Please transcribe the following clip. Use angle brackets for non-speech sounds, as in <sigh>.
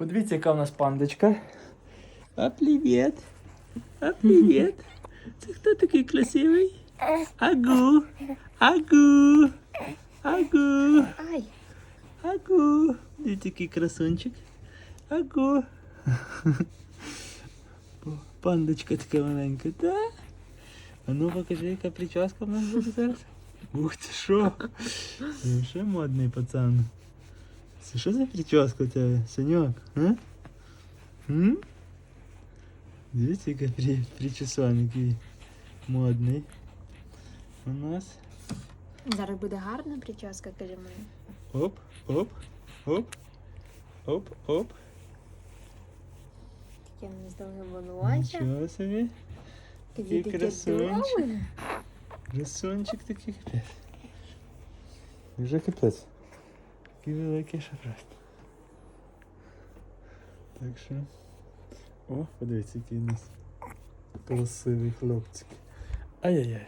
Подивіться, яка в нас пандочка. А привіт. А привіт. Це хто такий красивий? Агу. Агу. Агу. Ай, Агу. Дивіться, який красунчик. Агу. <laughs> О, Пандочка така маленька, так? А ну покажи, яка прическа в нас буде зараз. Ух ти що? Він ще модний пацан. Це що за прическа у тебе, Саньок? А? М? Дивіться, яка при... причесон, який модний. У нас зараз буде гарна прическа, каже мені. Оп, оп, оп, оп, оп. Таке не здовге волосся. Нічого собі. Тоді який таке красунчик. довге. Красунчик такий капець. Вже капець. Такий великий ще просто. Так що. О, подивіться, який у нас красивий хлопчик. Ай-яй-яй.